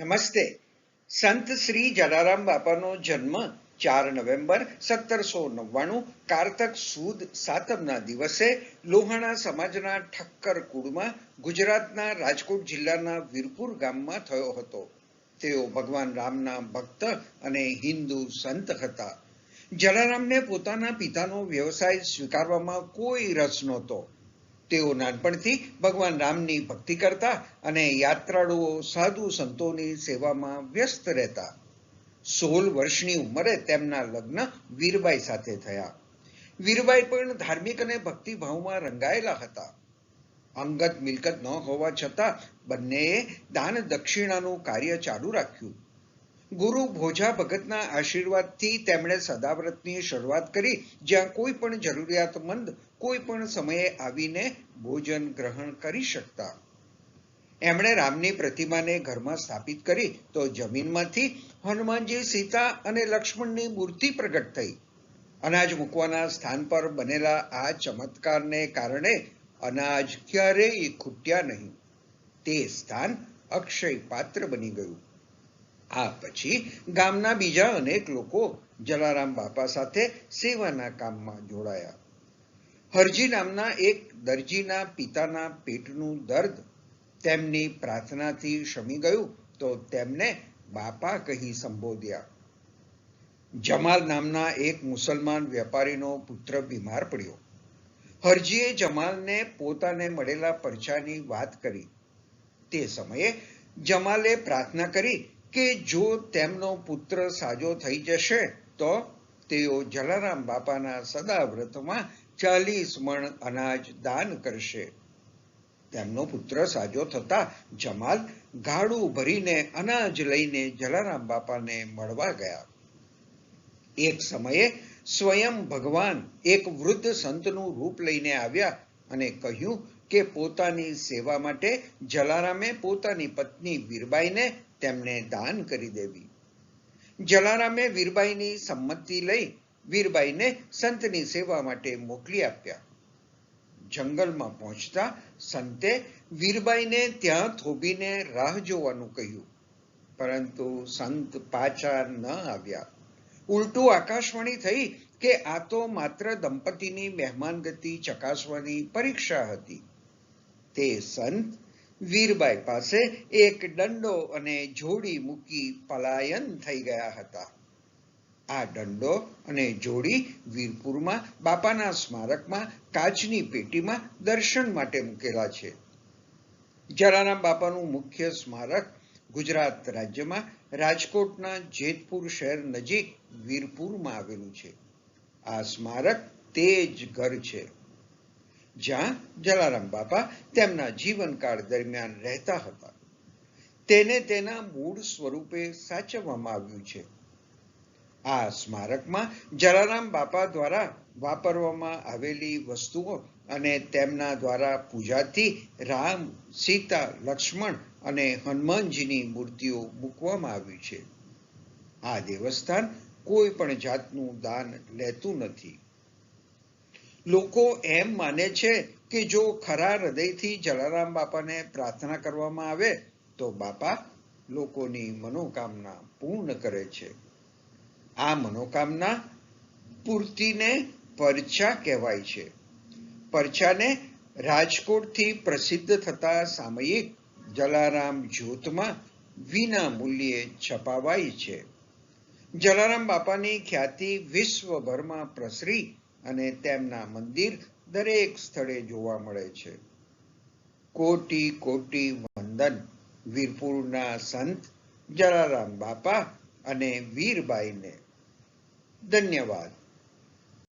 નમસ્તે. સંત શ્રી જલારામ બાપાનો જન્મ ચાર નવેમ્બર સત્તરસો નવ્વાણું કારતક સુદ સાતમના દિવસે લોહાણા સમાજના ઠક્કર કુળમાં ગુજરાતના રાજકોટ જિલ્લાના વીરપુર ગામમાં થયો હતો. તેઓ ભગવાન રામના ભક્ત અને હિન્દુ સંત હતા. જલારામને પોતાના પિતાનો વ્યવસાય સ્વીકારવામાં કોઈ રસ નહોતો. તેઓ નાનપણથી ભગવાન રામની ભક્તિ કરતા અને યાત્રાળુઓ, સાધુ સંતોની સેવામાં વ્યસ્ત રહેતા. સોળ વર્ષની ઉંમરે તેમના લગ્ન વીરબાઈ સાથે થયા. વીરબાઈ પણ ધાર્મિક અને ભક્તિભાવમાં રંગાયેલા હતા. અંગત મિલકત ન હોવા છતાં બંનેએ દાન દક્ષિણાનું કાર્ય ચાલુ રાખ્યું. ગુરુ ભોજા ભગતના આશીર્વાદથી તેમણે સદાવ્રતની શરૂઆત કરી, જ્યાં કોઈ પણ જરૂરિયાતમંદ કોઈ પણ સમયે આવીને ભોજન ગ્રહણ કરી શકતા. એમણે રામની પ્રતિમાને ઘરમાં સ્થાપિત કરી, તો જમીનમાંથી હનુમાનજી સીતા અને લક્ષ્મણની મૂર્તિ પ્રગટ થઈ. અનાજ મૂકવાના સ્થાન પર બનેલા આ ચમત્કારને કારણે અનાજ ક્યારેય ખૂટ્યા નહીં. તે સ્થાન અક્ષય પાત્ર બની ગયું. આ પછી ગામના બીજા અનેક લોકો જલારામ બાપા સાથે સેવાના કામમાં જોડાયા. હરજી નામના એક દરજીના પિતાના પેટનું દર્દ તેમની પ્રાર્થનાથી શમી ગયું તો તેમને બાપા કહી સંબોધ્યા. જમાલ નામના એક મુસલમાન વેપારીનો પુત્ર બીમાર પડ્યો. હરજીએ જમાલને પોતાને મળેલા પરચાની વાત કરી. તે સમયે જમાલે પ્રાર્થના કરી કે જો તેમનો પુત્ર સાજો થઈ જશે, તો તેઓ જલારામ બાપાના સદાવ્રતમાં ચાલીસ મણ અનાજ દાન કરશે. તેમનો પુત્ર સાજો થતા જમાલ ગાડું ભરીને અનાજ લઈને જલારામ બાપાને મળવા ગયા. એક સમયે સ્વયં ભગવાન એક વૃદ્ધ સંતનું રૂપ લઈને આવ્યા અને કહ્યું કે પોતાની સેવા માટે જલારામે પોતાની પત્ની વીરબાઈને તેમને દાન કરી દેવી. જલારામે વીરબાઈની સંમતિ લઈ વીરબાઈને સંતની સેવા માટે મોકલી આપ્યા. જંગલમાં પહોંચતા સંતે વીરબાઈને ત્યાં થોભીને રાહ જોવાનું કહ્યું. પરંતુ સંત પાછા ન આવ્યા. ઉલટું આકાશવાણી થઈ કે આ તો માત્ર દંપતીની મહેમાનગતિ ચકાસવાની પરીક્ષા હતી. તે સંત વીરબાઈ પાસે એક દંડો અને જોડી મૂકી પલાયન થઈ ગયા હતા. આ દંડો અને જોડી વીરપુરમાં બાપાના સ્મારકમાં કાચની પેટીમાં દર્શન માટે મૂકેલા છે. જલારામ બાપાનું મુખ્ય સ્મારક ગુજરાત રાજ્યમાં રાજકોટના જેતપુર શહેર નજીક વીરપુરમાં આવેલું છે. આ સ્મારક તે જ ઘર છે. જ્યાં જલારામ બાપા તેમના જીવનકાળ દરમિયાન રહેતા હતા. તેને તેના મૂળ સ્વરૂપે સાચવવામાં આવ્યું છે. આ સ્મારકમાં જલારામ બાપા દ્વારા વાપરવામાં આવેલી વસ્તુઓ અને તેમના દ્વારા પૂજાથી રામ, સીતા, લક્ષ્મણ અને હનુમાનજીની મૂર્તિઓ મૂકવામાં આવી છે. આ દેવસ્થાન કોઈ પણ જાતનું દાન લેતું નથી. લોકો એમ માને છે કે જો ખરા હૃદયથી જલારામ બાપાને પ્રાર્થના કરવામાં આવે, તો બાપા લોકોની મનોકામના પૂર્ણ કરે છે. આ મનોકામના પૂર્તિને પરચા કહેવાય છે. પરચાને રાજકોટથી પ્રસિદ્ધ થતા સામયિક જલારામ જ્યોતમાં વિના મૂલ્યે છપાવાય છે. જલારામ બાપાની ખ્યાતિ વિશ્વભરમાં પ્રસરી અને તેમના મંદિર દરેક સ્થળે જોવા મળે છે. કોટી કોટી વંદન વીરપુરના સંત જલારામ બાપા અને વીરબાઈને. ધન્યવાદ.